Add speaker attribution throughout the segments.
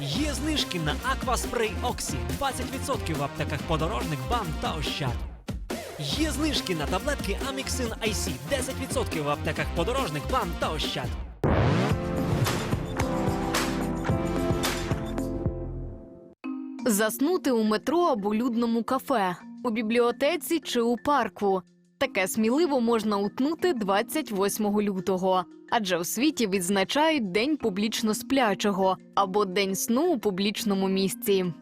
Speaker 1: Є знижки на Акваспрей Оксі 20% в аптеках подорожник БАМ та Ощад. Є знижки на таблетки Аміксин IC 10% в аптеках подорожник БАМ та Ощад.
Speaker 2: Заснути у метро або людному кафе, у бібліотеці чи у парку. Таке сміливо можна утнути 28 лютого, адже в світі відзначають День публічно сплячого або День сну у публічному місці.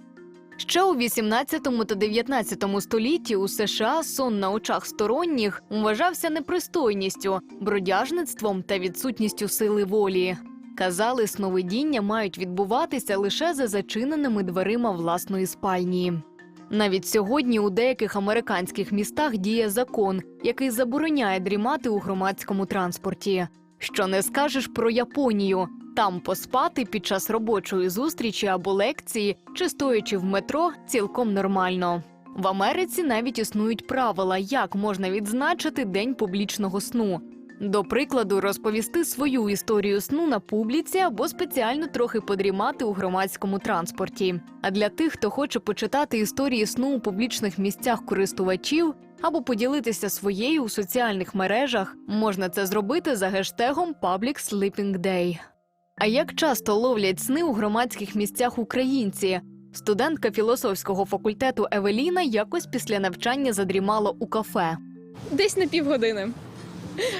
Speaker 2: Ще у 18 та 19 столітті у США сон на очах сторонніх вважався непристойністю, бродяжництвом та відсутністю сили волі. Казали, сновидіння мають відбуватися лише за зачиненими дверима власної спальні. Навіть сьогодні у деяких американських містах діє закон, який забороняє дрімати у громадському транспорті. Що не скажеш про Японію? Там поспати під час робочої зустрічі або лекції чи стоячи в метро цілком нормально. В Америці навіть існують правила, як можна відзначити день публічного сну. До прикладу, розповісти свою історію сну на публіці або спеціально трохи подрімати у громадському транспорті. А для тих, хто хоче почитати історії сну у публічних місцях користувачів або поділитися своєю у соціальних мережах, можна це зробити за гештегом Public Sleeping Day. А як часто ловлять сни у громадських місцях українці? Студентка філософського факультету Евеліна якось після навчання задрімала у кафе.
Speaker 3: Десь на півгодини.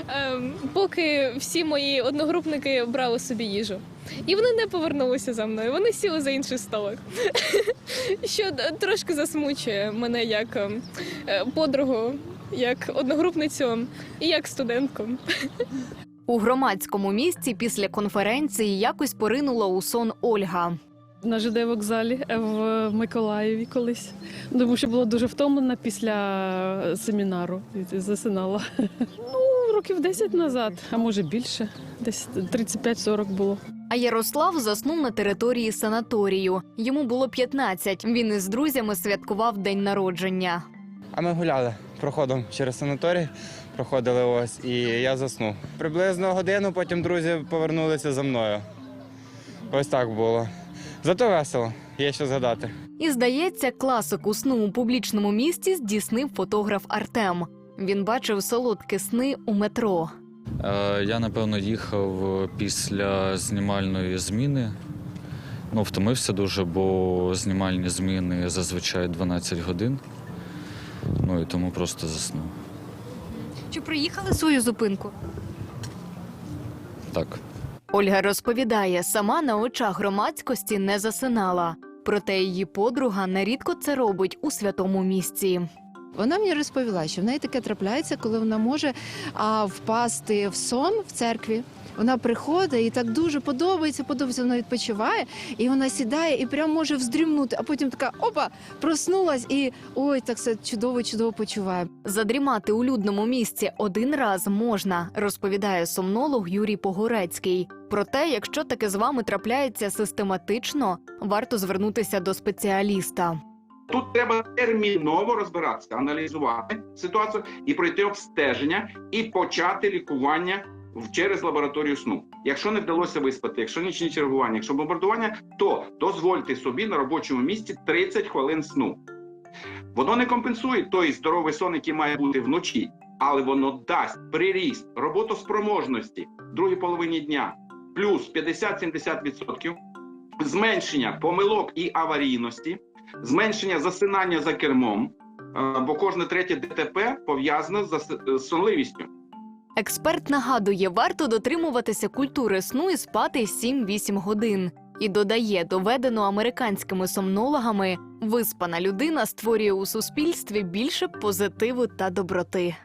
Speaker 3: Ем, поки всі мої одногрупники брали собі їжу. І вони не повернулися за мною, вони сіли за інший столик. Що трошки засмучує мене як ем, е, подругу, як одногрупницю і як студентку.
Speaker 2: У громадському місці після конференції якось поринула у сон Ольга.
Speaker 4: на ЖД вокзалі е, в Миколаєві колись. Тому що була дуже втомлена після семінару і засинала. Ну, років 10 назад, а може більше, десь 35-40 було.
Speaker 2: А Ярослав заснув на території санаторію. Йому було 15. Він із друзями святкував день народження.
Speaker 5: А ми гуляли проходом через санаторій, проходили ось, і я заснув. Приблизно годину, потім друзі повернулися за мною. Ось так було. Зато весело, є що згадати.
Speaker 2: І здається, класику сну у публічному місці здійснив фотограф Артем. Він бачив солодкі сни у метро.
Speaker 6: Е, Я напевно їхав після знімальної зміни. Ну, втомився дуже, бо знімальні зміни зазвичай 12 годин. Ну і тому просто заснув.
Speaker 2: Чи приїхали свою зупинку?
Speaker 6: Так.
Speaker 2: Ольга розповідає, сама на очах громадськості не засинала. Проте її подруга нерідко це робить у святому місці.
Speaker 7: Вона мені розповіла, що в неї таке трапляється, коли вона може а, впасти в сон в церкві. Вона приходить і так дуже подобається, подобається, вона відпочиває, і вона сідає і прям може вздрімнути, а потім така опа, проснулась і ой, так все чудово, чудово почуває.
Speaker 2: Задрімати у людному місці один раз можна, розповідає сомнолог Юрій Погорецький. Проте, якщо таке з вами трапляється систематично, варто звернутися до спеціаліста.
Speaker 8: Тут треба терміново розбиратися, аналізувати ситуацію і пройти обстеження, і почати лікування через лабораторію сну. Якщо не вдалося виспати, якщо нічні чергування, якщо бомбардування, то дозвольте собі на робочому місці 30 хвилин сну. Воно не компенсує той здоровий сон, який має бути вночі, але воно дасть приріст роботоспроможності в другій половині дня плюс 50-70%, зменшення помилок і аварійності зменшення засинання за кермом, е, бо кожне третє ДТП пов'язане з сонливістю.
Speaker 2: Експерт нагадує, варто дотримуватися культури сну і спати 7-8 годин. І додає, доведено американськими сомнологами, виспана людина створює у суспільстві більше позитиву та доброти.